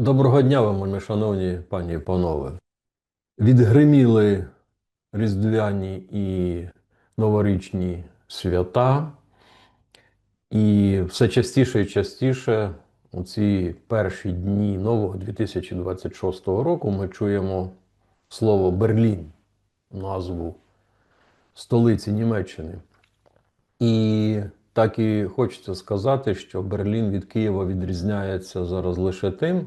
Доброго дня вам, шановні пані і панове. Відгриміли різдвяні і новорічні свята, і все частіше і частіше у ці перші дні нового 2026 року ми чуємо слово Берлін, назву столиці Німеччини. І так і хочеться сказати, що Берлін від Києва відрізняється зараз лише тим,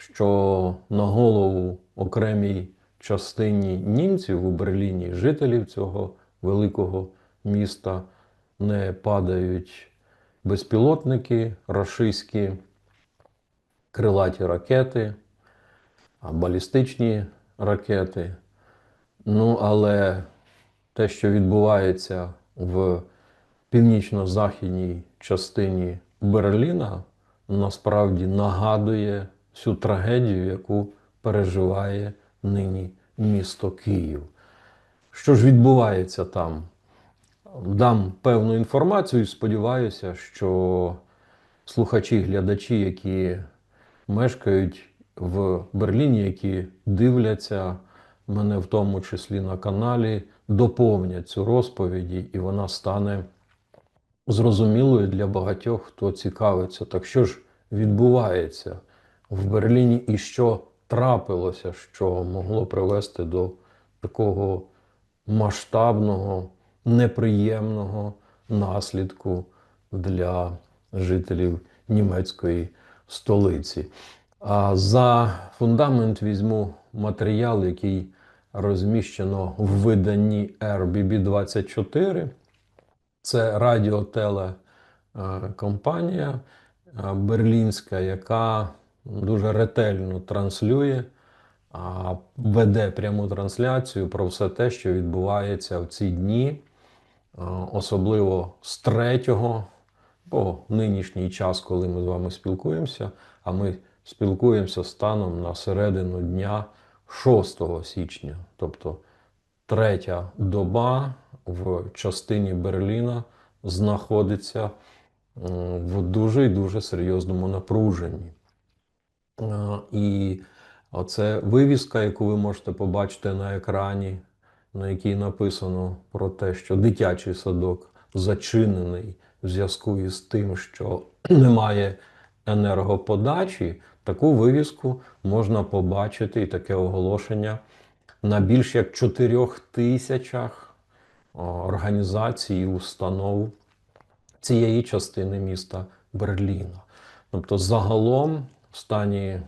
що на голову окремій частині німців у Берліні, жителів цього великого міста, не падають безпілотники рашистські, крилаті ракети, балістичні ракети. Ну, але те, що відбувається в північно-західній частині Берліна, насправді нагадує всю трагедію, яку переживає нині місто Київ. Що ж відбувається там? Дам певну інформацію і сподіваюся, що слухачі, глядачі, які мешкають в Берліні, які дивляться мене в тому числі на каналі, доповнять цю розповіді, і вона стане зрозумілою для багатьох, хто цікавиться. Так що ж відбувається в Берліні і що трапилося, що могло привести до такого масштабного, неприємного наслідку для жителів німецької столиці. А за фундамент візьму матеріал, який розміщено в виданні RBB24. Це радіотелекомпанія е, берлінська, яка дуже ретельно транслює, веде пряму трансляцію про все те, що відбувається в ці дні, е, особливо з 3 по нинішній час, коли ми з вами спілкуємося, а ми спілкуємося станом на середину дня 6 січня, тобто третя доба в частині Берліна знаходиться в дуже і дуже серйозному напруженні. І оце вивіска, яку ви можете побачити на екрані, на якій написано про те, що дитячий садок зачинений в зв'язку із тим, що немає енергоподачі, таку вивіску можна побачити і таке оголошення на більш як 4 тисячах організацій і установ цієї частини міста Берліна. Тобто, загалом, в стані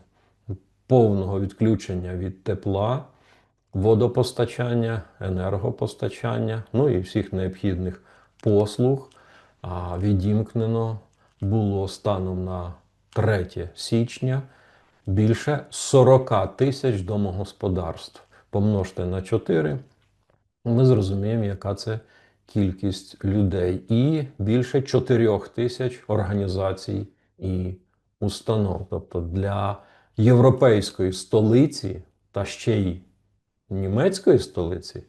повного відключення від тепла, водопостачання, енергопостачання, ну і всіх необхідних послуг відімкнено було станом на 3 січня більше 40 тисяч домогосподарств. Помножте на 4, ми зрозуміємо, яка це кількість людей. І більше 4 тисяч організацій і установ. Тобто для європейської столиці та ще й німецької столиці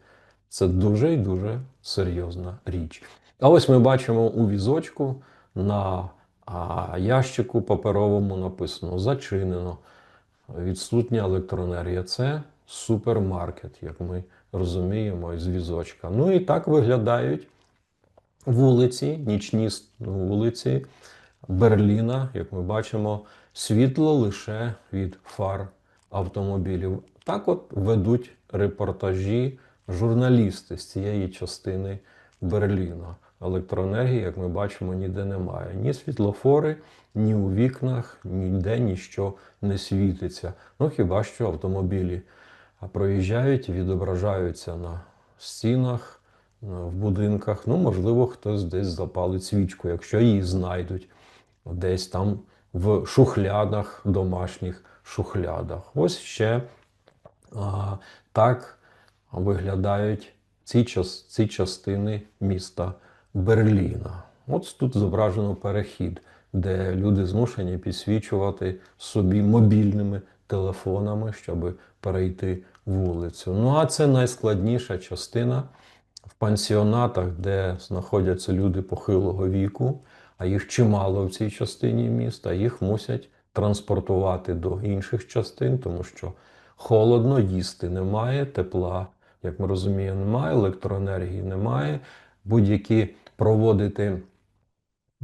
це дуже і дуже серйозна річ. А ось ми бачимо у візочку на ящику паперовому написано зачинено. Відсутня електроенергія. Це супермаркет, як ми розуміємо, із візочка. Ну і так виглядають вулиці, нічні вулиці Берліна, як ми бачимо, світло лише від фар автомобілів. Так от ведуть репортажі журналісти з цієї частини Берліна. Електроенергії, як ми бачимо, ніде немає. Ні світлофори, ні у вікнах, ніде ніщо не світиться. Ну хіба що автомобілі проїжджають відображаються на стінах, в будинках. Ну, можливо, хтось десь запалить свічку, якщо її знайдуть десь там в шухлядах, домашніх шухлядах. Ось ще а, так виглядають ці, час, ці частини міста Берліна. От тут зображено перехід, де люди змушені підсвічувати собі мобільними телефонами, щоб перейти вулицю. Ну а це найскладніша частина в пансіонатах, де знаходяться люди похилого віку, а їх чимало в цій частині міста, їх мусять транспортувати до інших частин, тому що холодно, їсти немає, тепла, як ми розуміємо, немає, електроенергії немає. Будь-які проводити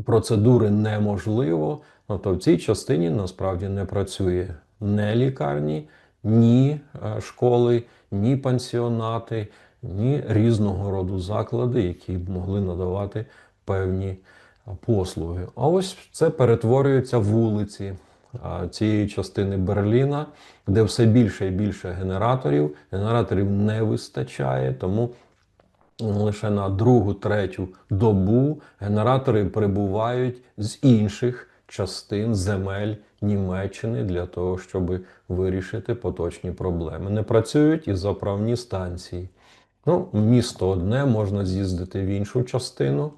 процедури неможливо. Тобто в цій частині насправді не працює ні лікарні, ні е, школи, ні пансіонати, ні різного роду заклади, які б могли надавати певні послуги. А ось це перетворюється вулиці цієї частини Берліна, де все більше і більше генераторів. Генераторів не вистачає, тому лише на другу, третю добу генератори прибувають з інших частин земель Німеччини для того, щоб вирішити поточні проблеми. Не працюють і заправні станції. Ну, місто одне, можна з'їздити в іншу частину.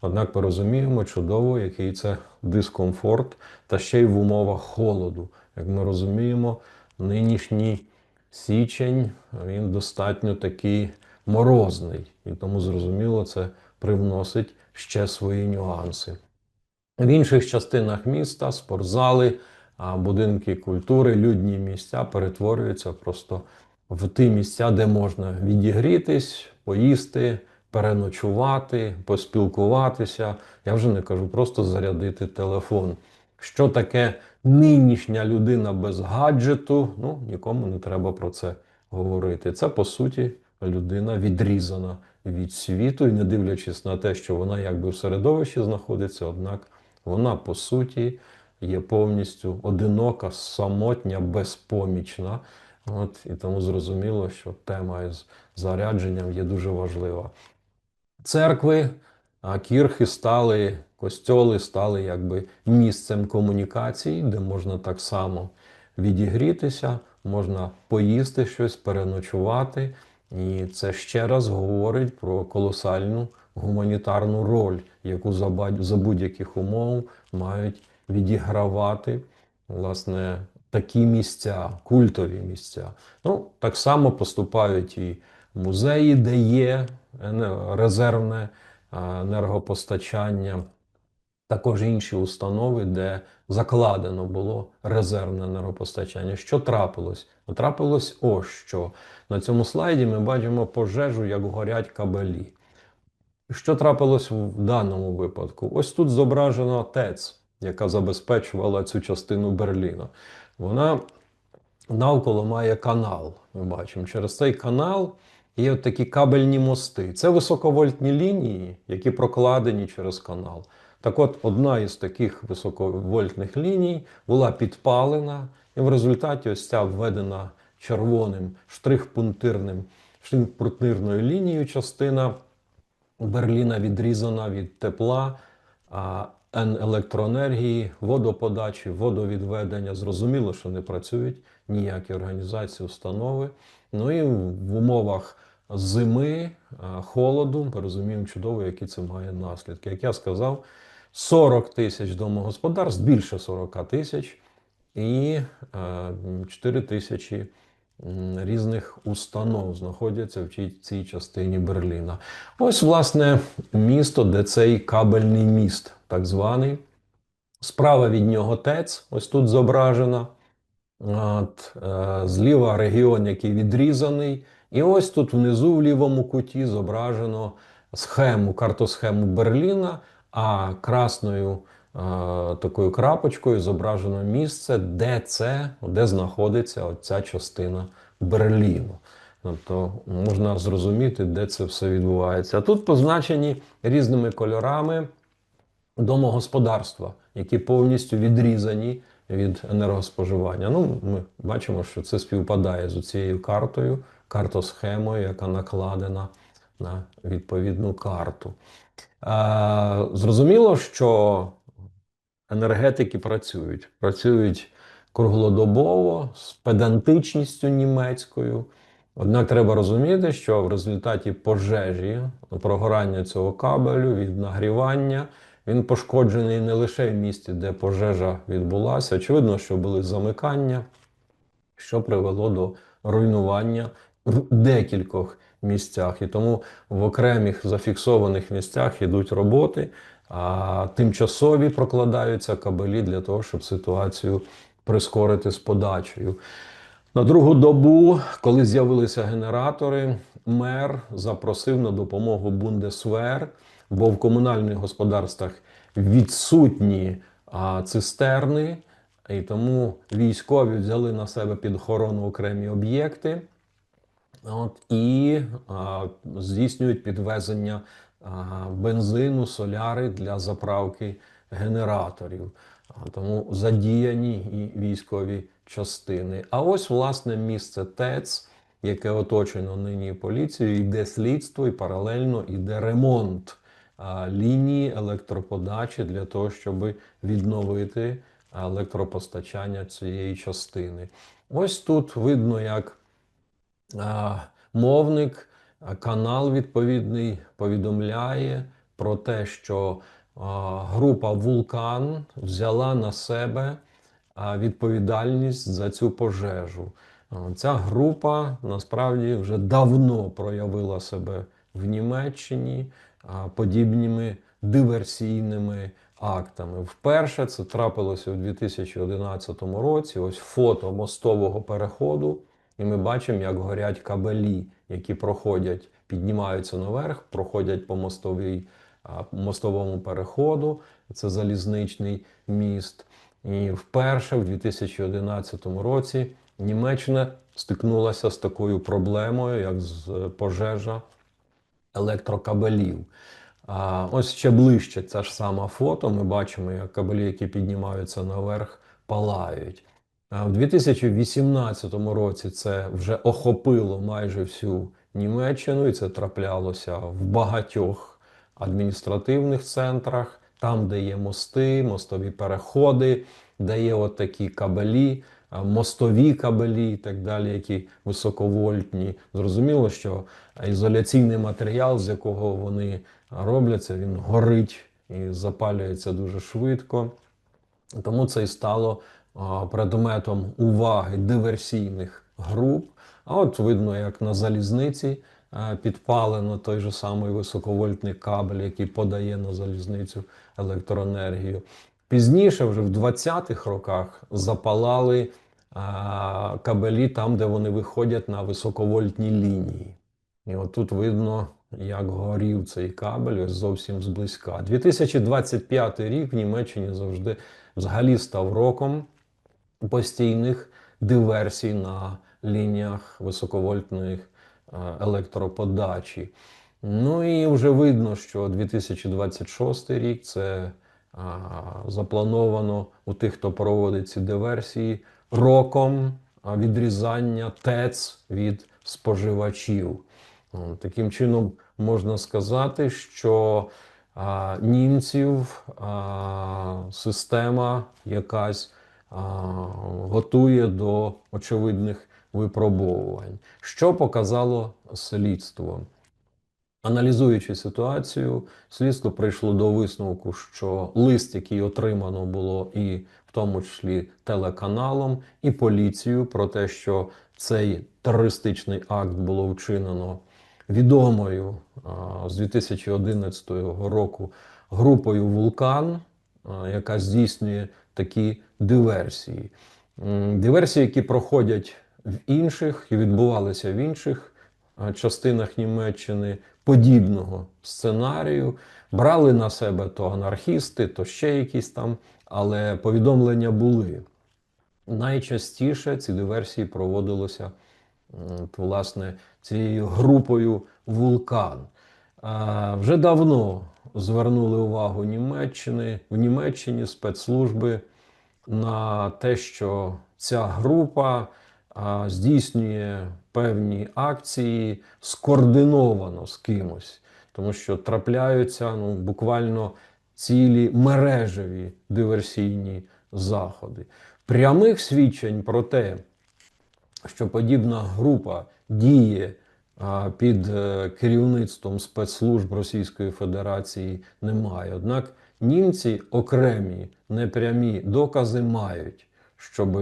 Однак ми розуміємо чудово, який це дискомфорт, та ще й в умовах холоду. Як ми розуміємо, нинішній січень він достатньо такий морозний, і тому зрозуміло, це привносить ще свої нюанси. В інших частинах міста спортзали, будинки культури, людні місця перетворюються просто в ті місця, де можна відігрітись, поїсти, переночувати, поспілкуватися. Я вже не кажу, просто зарядити телефон. Що таке нинішня людина без гаджету? Ну, нікому не треба про це говорити. Це по суті людина відрізана від світу, і не дивлячись на те, що вона якби в середовищі знаходиться, однак вона по суті є повністю одинока, самотня, безпомічна. От, і тому зрозуміло, що тема із зарядженням є дуже важлива. Церкви, а, кірхи стали, костьоли стали якби місцем комунікації, де можна так само відігрітися, можна поїсти щось, переночувати. І це ще раз говорить про колосальну гуманітарну роль, яку за будь-яких умов мають відігравати власне такі місця, культові місця. Ну, так само поступають і музеї, де є резервне енергопостачання, також інші установи, де закладено було резервне енергопостачання. Що трапилось? Трапилось ось що. На цьому слайді ми бачимо пожежу, як горять кабелі. Що трапилось в даному випадку? Ось тут зображена ТЕЦ, яка забезпечувала цю частину Берліна. Вона навколо має канал. Ми бачимо, через цей канал є такі кабельні мости. Це високовольтні лінії, які прокладені через канал. Так от, одна із таких високовольтних ліній була підпалена, і в результаті ось ця введена червоним штрих-пунктирним штрих-пунктирною лінією частина Берліна відрізана від тепла, електроенергії, водоподачі, водовідведення. Зрозуміло, що не працюють ніякі організації, установи. Ну і в умовах зими, холоду, ми розуміємо чудово, які це має наслідки. Як я сказав, 40 тисяч домогосподарств, більше 40 тисяч, і е, 4 тисячі різних установ знаходяться в цій частині Берліна. Ось, власне, місто, де цей кабельний міст, так званий. Справа від нього ТЕЦ, ось тут зображена. От, е, зліва регіон, який відрізаний. І ось тут внизу, в лівому куті, зображено схему, картосхему Берліна, а красною е, такою крапочкою зображено місце, де це, де знаходиться ця частина Берліну. Тобто можна зрозуміти, де це все відбувається. Тут позначені різними кольорами домогосподарства, які повністю відрізані від енергоспоживання. Ну, ми бачимо, що це співпадає з цією картою, картосхемою, яка накладена на відповідну карту. Е, зрозуміло, що енергетики працюють. Працюють круглодобово, з педантичністю німецькою. Однак треба розуміти, що в результаті пожежі, прогорання цього кабелю від нагрівання, він пошкоджений не лише в місті, де пожежа відбулася. Очевидно, що були замикання, що привело до руйнування в декількох місцях. І тому в окремих зафіксованих місцях йдуть роботи а, тимчасові прокладаються кабелі для того, щоб ситуацію прискорити з подачею. На другу добу, коли з'явилися генератори, мер запросив на допомогу Бундесвер, бо в комунальних господарствах відсутні а, цистерни, і тому військові взяли на себе під охорону окремі об'єкти. От, і а, здійснюють підвезення а, бензину, соляри для заправки генераторів. А, тому задіяні і військові частини. А ось власне місце ТЕЦ, яке оточено нині поліцією, йде слідство і паралельно йде ремонт лінії електроподачі для того, щоб відновити електропостачання цієї частини. Ось тут видно, як мовник, канал відповідний повідомляє про те, що група Вулкан взяла на себе відповідальність за цю пожежу. Ця група насправді вже давно проявила себе в Німеччині подібними диверсійними актами. Вперше це трапилося у 2011 році. Ось фото мостового переходу. І ми бачимо, як горять кабелі, які проходять, піднімаються наверх, проходять по мостовій, мостовому переходу. Це залізничний міст. І вперше в 2011 році Німеччина стикнулася з такою проблемою, як з е, пожежа електрокабелів. А, ось ще ближче ця ж сама фото. Ми бачимо, як кабелі, які піднімаються наверх, палають. В 2018 році це вже охопило майже всю Німеччину, і це траплялося в багатьох адміністративних центрах, там, де є мости, мостові переходи, де є от такі кабелі, мостові кабелі і так далі, які високовольтні. Зрозуміло, що ізоляційний матеріал, з якого вони робляться, він горить і запалюється дуже швидко. Тому це і стало предметом уваги диверсійних груп. А от видно, як на залізниці підпалено той же самий високовольтний кабель, який подає на залізницю електроенергію. Пізніше, вже в 20-х роках, запалали кабелі там, де вони виходять на високовольтні лінії. І отут видно, як горів цей кабель ось зовсім зблизька. 2025 рік в Німеччині завжди взагалі став роком постійних диверсій на лініях високовольтної е, електроподачі. Ну і вже видно, що 2026 рік це а, заплановано у тих, хто проводить ці диверсії, роком відрізання ТЕЦ від споживачів. Таким чином можна сказати, що німців система якась готує до очевидних випробовувань. Що показало слідство? Аналізуючи ситуацію, слідство прийшло до висновку, що лист, який отримано було і в тому числі телеканалом, і поліцією про те, що цей терористичний акт було вчинено відомою з 2011 року групою Вулкан, яка здійснює такі диверсії. Диверсії, які проходять в інших і відбувалися в інших частинах Німеччини подібного сценарію. Брали на себе то анархісти, то ще якісь там, але повідомлення були. Найчастіше ці диверсії проводилися власне цією групою Вулкан. Вже давно звернули увагу Німеччини в Німеччині спецслужби на те, що ця група здійснює певні акції скоординовано з кимось, тому що трапляються ну, буквально цілі мережеві диверсійні заходи. Прямих свідчень про те, що подібна група діє під е, керівництвом спецслужб Російської Федерації, немає. Однак німці окремі непрямі докази мають, щоб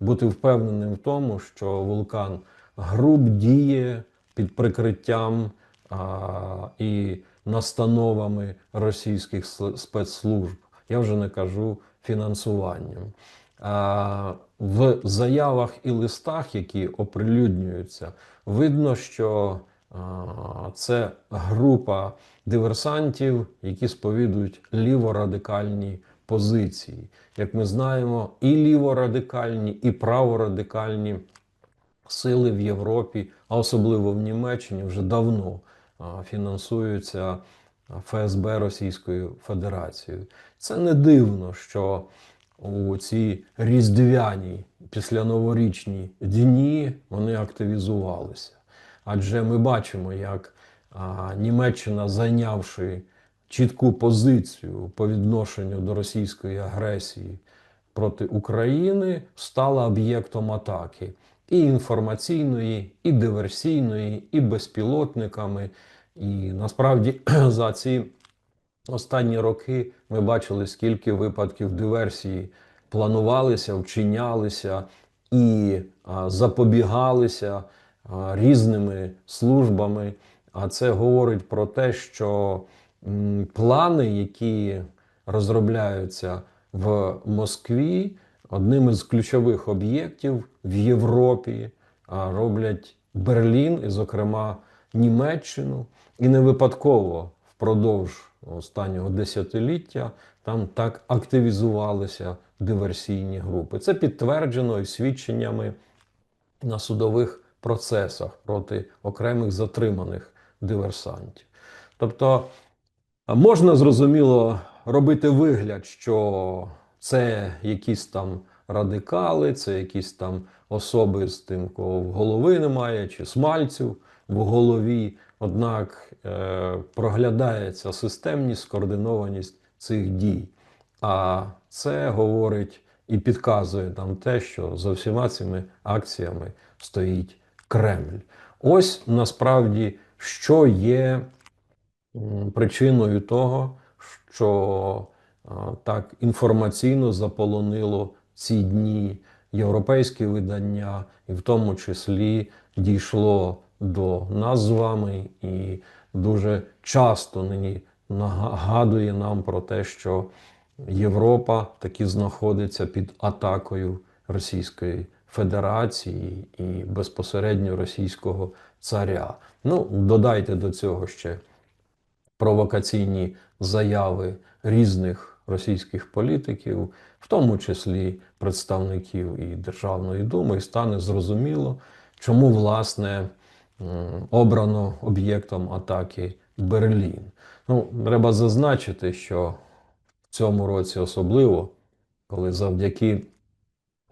бути впевненим в тому, що вулкан груп діє під прикриттям а, і настановами російських спецслужб. Я вже не кажу фінансуванням. В заявах і листах, які оприлюднюються, видно, що це група диверсантів, які сповідують ліворадикальні позиції. Як ми знаємо, і ліворадикальні, і праворадикальні сили в Європі, а особливо в Німеччині, вже давно фінансуються ФСБ Російською Федерацією. Це не дивно, що у ці різдвяні післяноворічні дні вони активізувалися. Адже ми бачимо, як а, Німеччина, зайнявши чітку позицію по відношенню до російської агресії проти України, стала об'єктом атаки і інформаційної, і диверсійної, і безпілотниками. І насправді за ці останні роки ми бачили, скільки випадків диверсії планувалися, вчинялися і а, запобігалися а, різними службами. А це говорить про те, що м, плани, які розробляються в Москві, одним із ключових об'єктів в Європі а, роблять Берлін і, зокрема, Німеччину. І не випадково впродовж останнього десятиліття там так активізувалися диверсійні групи. Це підтверджено і свідченнями на судових процесах проти окремих затриманих диверсантів. Тобто можна зрозуміло робити вигляд, що це якісь там радикали, це якісь там особи з тим, кого в голови немає, чи смальців в голові. Однак е, проглядається системність, скоординованість цих дій. А це говорить і підказує нам те, що за всіма цими акціями стоїть Кремль. Ось насправді, що є причиною того, що так інформаційно заполонило ці дні європейські видання, і в тому числі дійшло до нас з вами, і дуже часто нині нагадує нам про те, що Європа таки знаходиться під атакою Російської Федерації і безпосередньо російського царя. Ну, додайте до цього ще провокаційні заяви різних російських політиків, в тому числі представників і Державної думи, і стане зрозуміло, чому власне обрано об'єктом атаки Берлін. Ну, треба зазначити, що в цьому році особливо, коли завдяки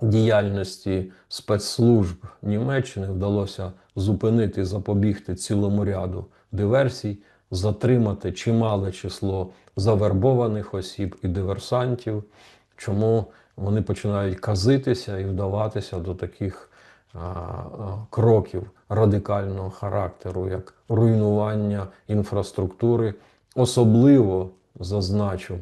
діяльності спецслужб Німеччини вдалося зупинити і запобігти цілому ряду диверсій, затримати чимале число завербованих осіб і диверсантів, чому вони починають казитися і вдаватися до таких кроків радикального характеру, як руйнування інфраструктури, особливо зазначу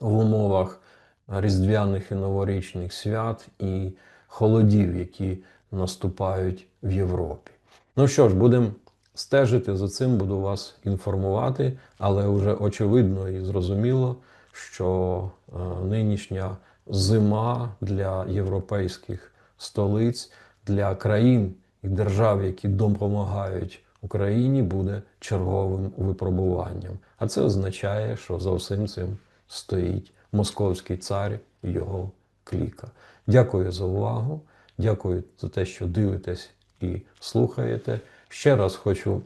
в умовах різдвяних і новорічних свят і холодів, які наступають в Європі. Ну що ж, будемо стежити за цим, буду вас інформувати, але вже очевидно і зрозуміло, що е, нинішня зима для європейських столиць, для країн і держав, які допомагають Україні, буде черговим випробуванням. А це означає, що за всім цим стоїть московський цар і його кліка. Дякую за увагу. Дякую за те, що дивитесь і слухаєте. Ще раз хочу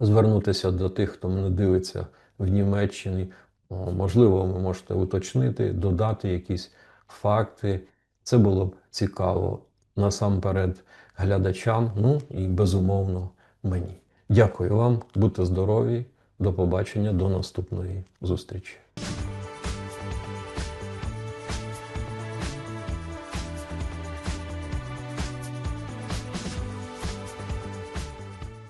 звернутися до тих, хто мене дивиться в Німеччині. Можливо, ви можете уточнити, додати якісь факти. Це було б цікаво насамперед глядачам, ну і безумовно мені. Дякую вам, будьте здорові, до побачення, до наступної зустрічі.